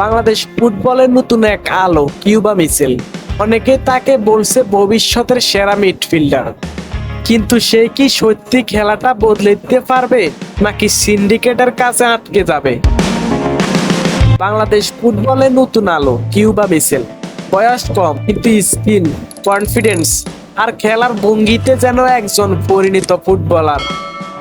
বাংলাদেশ ফুটবলের নতুন এক আলো, কিউবা মিচেল অনেকে তাকে বলছে ভবিষ্যতের সেরা মিডফিল্ডার। কিন্তু সে কি সত্যি খেলাটা বদলে দিতে পারবে, নাকি সিন্ডিকেটের কাছে আটকে যাবে? বাংলাদেশ ফুটবলে নতুন আলো, কিউবা মিসেল বয়স কম, কিন্তু স্পিন, কনফিডেন্স, আর খেলার ভঙ্গিতে যেন একজন পরিণত ফুটবলার।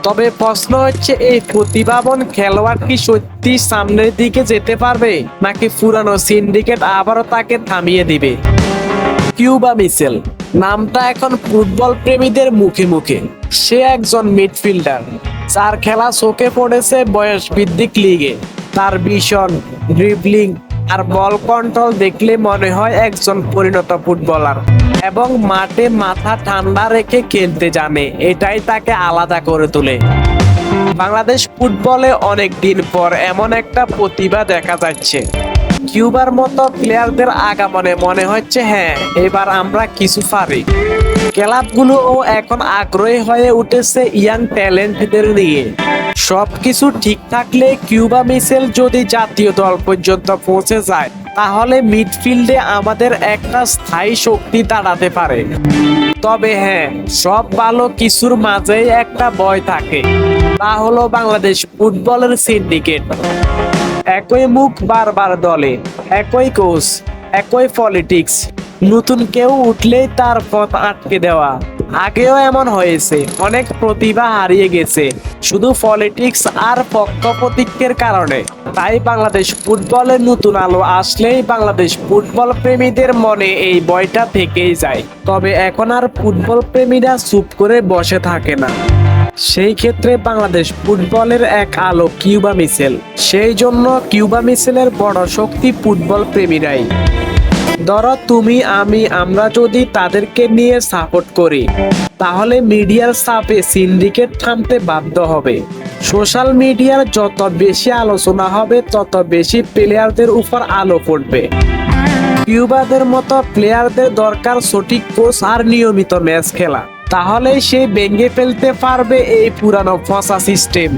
তবে প্রশ্ন হচ্ছে, এই প্রতিভাবন খেলোয়াড় কি সত্যি সামনের দিকে যেতে পারবে, নাকি পুরানো সিন্ডিকেট আবারও তাকে থামিয়ে দিবে? কিউবা মিসেল, নামটা এখন ফুটবল প্রেমীদের মুখে মুখে। সে একজন মিডফিল্ডার, যার খেলা চোখে পড়েছে বয়স ভিত্তিক লিগে। তার ভীষণ ড্রিবলিং আর বল কন্ট্রোল দেখলে মনে হয় একজন পরিণত ফুটবলার। এবং মাঠে মাথা ঠান্ডা রেখে খেলতে জানে, এটাই তাকে আলাদা করে তোলে। বাংলাদেশ ফুটবলে অনেক দিন পর এমন একটা প্রতিভা দেখা যাচ্ছে। কিউবার মতো প্লেয়ারদের আগামনে মনে হচ্ছে হ্যাঁ এবার আমরা কিছু পারি। ক্লাবগুলোও এখন আগ্রহী হয়ে উঠেছে ইয়াং ট্যালেন্টদের নিয়ে। সবকিছু ঠিক থাকলে কিউবা মিসেল যদি জাতীয় দল পর্যন্ত পৌঁছে যায়, তাহলে মিডফিল্ডে আমাদের একটা স্থায়ী শক্তি দাঁড়াতে পারে। তবে হ্যাঁ সব ভালো কিছুর মাঝেই একটা ভয় থাকে। তা হলো বাংলাদেশ ফুটবলের সিন্ডিকেট। একই মুখ বারবার দলে, একই কোচ, একই পলিটিক্স। নতুন কেউ উঠলেই তার পথ আটকে দেওয়া। আগেও এমন হয়েছে, অনেক প্রতিভা হারিয়ে গেছে, শুধু পলিটিক্স আর পক্ষ পক্ষপতিজ্ঞের কারণে। তাই বাংলাদেশ ফুটবলের নতুন আলো আসলেই বাংলাদেশ ফুটবল প্রেমীদের মনে এই ভয়টা থেকেই যায়। তবে এখন আর ফুটবল প্রেমীরা চুপ করে বসে থাকে না। সেই ক্ষেত্রে বাংলাদেশ ফুটবলের এক আলো কিউবা মিসেল। সেই জন্য কিউবা মিসেলের বড় শক্তি ফুটবল প্রেমীরাই। ধরো তুমি, আমি, আমরা যদি তাদেরকে নিয়ে সাপোর্ট করি, তাহলে মিডিয়ার চাপে সিন্ডিকেট থামতে বাধ্য হবে। সোশ্যাল মিডিয়ার যত বেশি আলোচনা হবে, তত বেশি প্লেয়ারদের উপর আলো পড়বে। কিউবাদের মতো প্লেয়ারদের দরকার সঠিক কোচ আর নিয়মিত ম্যাচ খেলা। তাহলে সে ভেঙে ফেলতে পারবে এই পুরানো ফসা সিস্টেম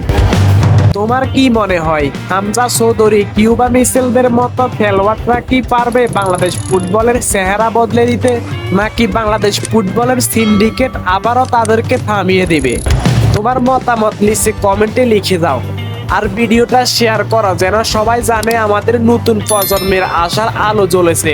তোমার কি মনে হয়? হামজা চৌধুরী কিউবা মিসেলদের মতো খেলোয়াড়রা কি পারবে বাংলাদেশ ফুটবলের চেহারা বদলে দিতে? নাকি বাংলাদেশ ফুটবলের সিন্ডিকেট আবারও তাদেরকে থামিয়ে দেবে? তোমার মতামত নিচে কমেন্টে লিখে দাও। আর ভিডিওটা শেয়ার করো যেন সবাই জানে আমাদের নতুন প্রজন্মের আশার আলো জ্বলেছে।